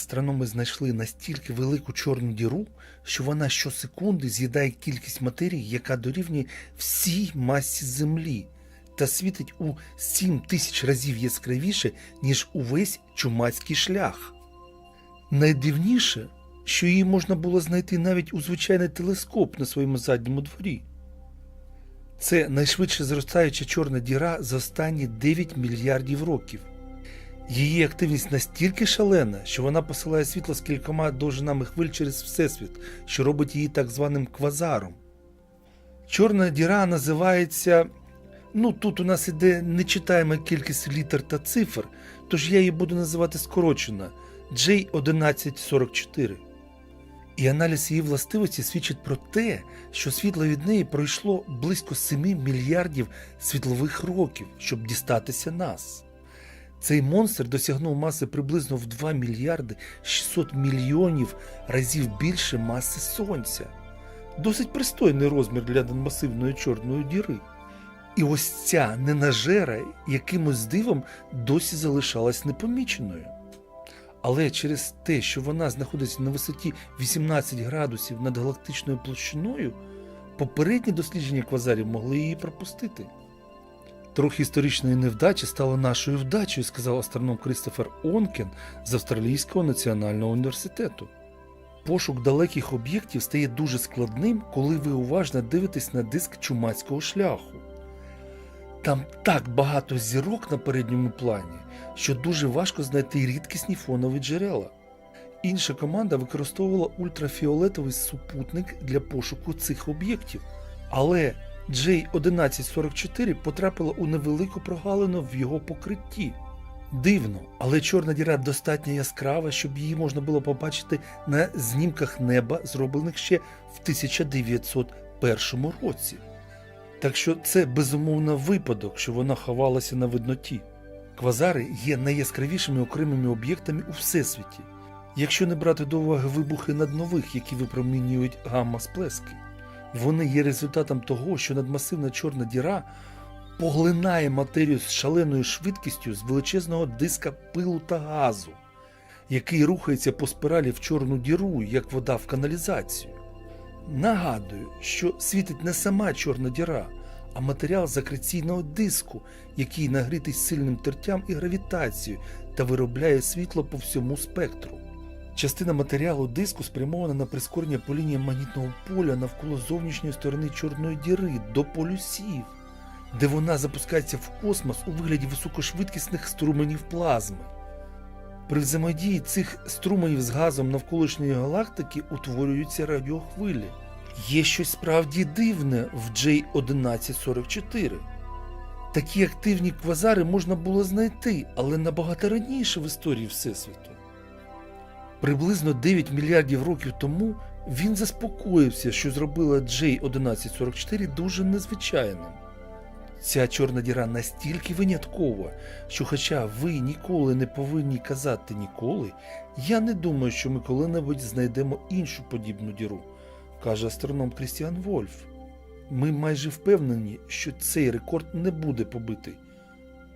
астрономи знайшли настільки велику чорну діру, що вона щосекунди з'їдає кількість матерії, яка дорівнює всій масі Землі, та світить у 7 тисяч разів яскравіше, ніж увесь чумацький шлях. Найдивніше, що її можна було знайти навіть у звичайний телескоп на своєму задньому дворі. Це найшвидше зростаюча чорна діра за останні 9 мільярдів років. Її активність настільки шалена, що вона посилає світло з кількома довжинами хвиль через Всесвіт, що робить її так званим квазаром. Чорна діра називається. Ну, тут у нас іде нечитаема кількість літер та цифр, тож я її буду називати скорочено J1144. І аналіз її властивості свідчить про те, що світло від неї пройшло близько 7 мільярдів світлових років, щоб дістатися нас. Цей монстр досягнув маси приблизно в 2 мільярди 600 мільйонів разів більше маси Сонця. Досить пристойний розмір для масивної чорної діри. І ось ця ненажера якимось дивом досі залишалась непоміченою. Але через те, що вона знаходиться на висоті 18 градусів над галактичною площиною, попередні дослідження квазарів могли її пропустити. Трохи історичної невдачі стало нашою вдачею, сказав астроном Крістофер Онкен з Австралійського національного університету. Пошук далеких об'єктів стає дуже складним, коли ви уважно дивитесь на диск чумацького шляху. Там так багато зірок на передньому плані, що дуже важко знайти рідкісні фонові джерела. Інша команда використовувала ультрафіолетовий супутник для пошуку цих об'єктів, але J1144 потрапила у невелику прогалину в його покритті. Дивно, але чорна діра достатньо яскрава, щоб її можна було побачити на знімках неба, зроблених ще в 1901 році. Так що це безумовно випадок, що вона ховалася на видноті. Квазари є найяскравішими окремими об'єктами у всесвіті, якщо не брати до уваги вибухи наднових, які випромінюють гамма-сплески. Вони є результатом того, що надмасивна чорна діра поглинає матерію з шаленою швидкістю з величезного диска пилу та газу, який рухається по спіралі в чорну діру, як вода в каналізацію. Нагадую, що світить не сама чорна діра, а матеріал з акреційного диску, який нагрітий сильним тертям і гравітацією та виробляє світло по всьому спектру. Частина матеріалу диску спрямована на прискорення по лінії магнітного поля навколо зовнішньої сторони чорної діри до полюсів, де вона запускається в космос у вигляді високошвидкісних струменів плазми. При взаємодії цих струменів з газом навколишньої галактики утворюються радіохвилі. Є щось справді дивне в J1144. Такі активні квазари можна було знайти, але набагато раніше в історії Всесвіту. Приблизно 9 мільярдів років тому він заспокоївся, що зробила J1144 дуже незвичайним. Ця чорна діра настільки виняткова, що, хоча ви ніколи не повинні казати ніколи, я не думаю, що ми коли-небудь знайдемо іншу подібну діру, каже астроном Крістіан Вольф. Ми майже впевнені, що цей рекорд не буде побитий.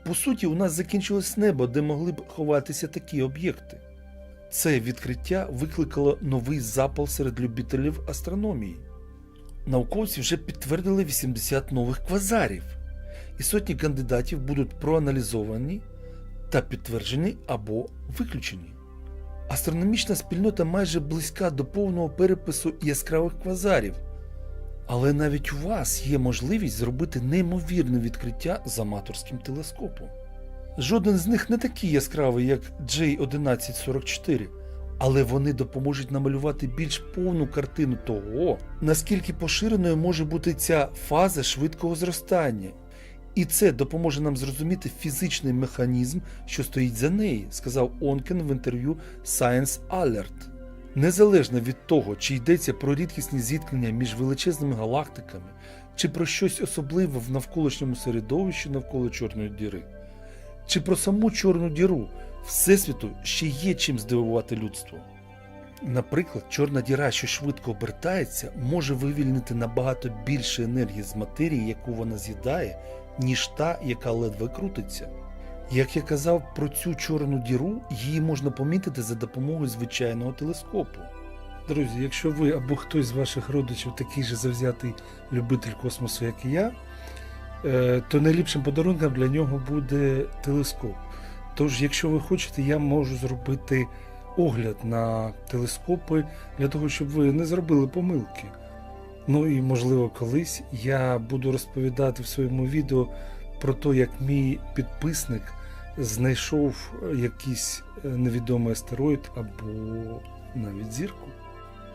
По суті, у нас закінчилось небо, де могли б ховатися такі об'єкти. Це відкриття викликало новий запал серед любителів астрономії. Науковці вже підтвердили 80 нових квазарів, і сотні кандидатів будуть проаналізовані та підтверджені або виключені. Астрономічна спільнота майже близька до повного перепису яскравих квазарів, але навіть у вас є можливість зробити неймовірне відкриття з аматорським телескопом. Жоден з них не такий яскравий, як J1144, але вони допоможуть намалювати більш повну картину того, наскільки поширеною може бути ця фаза швидкого зростання. І це допоможе нам зрозуміти фізичний механізм, що стоїть за неї, сказав Онкен в інтерв'ю Science Alert. Незалежно від того, чи йдеться про рідкісні зіткнення між величезними галактиками, чи про щось особливе в навколишньому середовищі навколо Чорної діри, чи про саму Чорну діру, Всесвіту ще є чим здивувати людство. Наприклад, чорна діра, що швидко обертається, може вивільнити набагато більше енергії з матерії, яку вона з'їдає, ніж та, яка ледве крутиться. Як я казав про цю чорну діру, її можна помітити за допомогою звичайного телескопу. Друзі, якщо ви або хтось з ваших родичів такий же завзятий любитель космосу, як і я, то найліпшим подарунком для нього буде телескоп. Тож, якщо ви хочете, я можу зробити огляд на телескопи для того, щоб ви не зробили помилки. Ну і можливо колись я буду розповідати в своєму відео про те, як мій підписник знайшов якийсь е, невідомий астероїд або навіть зірку.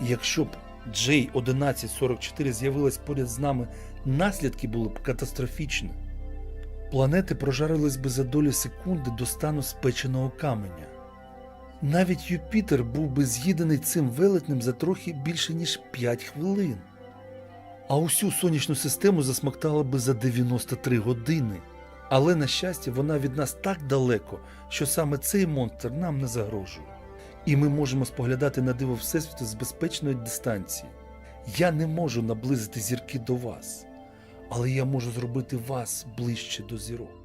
Якщо б J1144 з'явилась поряд з нами, наслідки були б катастрофічні. Планети прожарились би за долі секунди до стану спеченого каменя. Навіть Юпітер був би з'їдений цим велетнем за трохи більше ніж 5 хвилин. А усю сонячну систему засмоктала би за 93 години. Але, на щастя, вона від нас так далеко, що саме цей монстр нам не загрожує. І ми можемо споглядати на диво Всесвіту з безпечної дистанції. Я не можу наблизити зірки до вас, але я можу зробити вас ближче до зірок.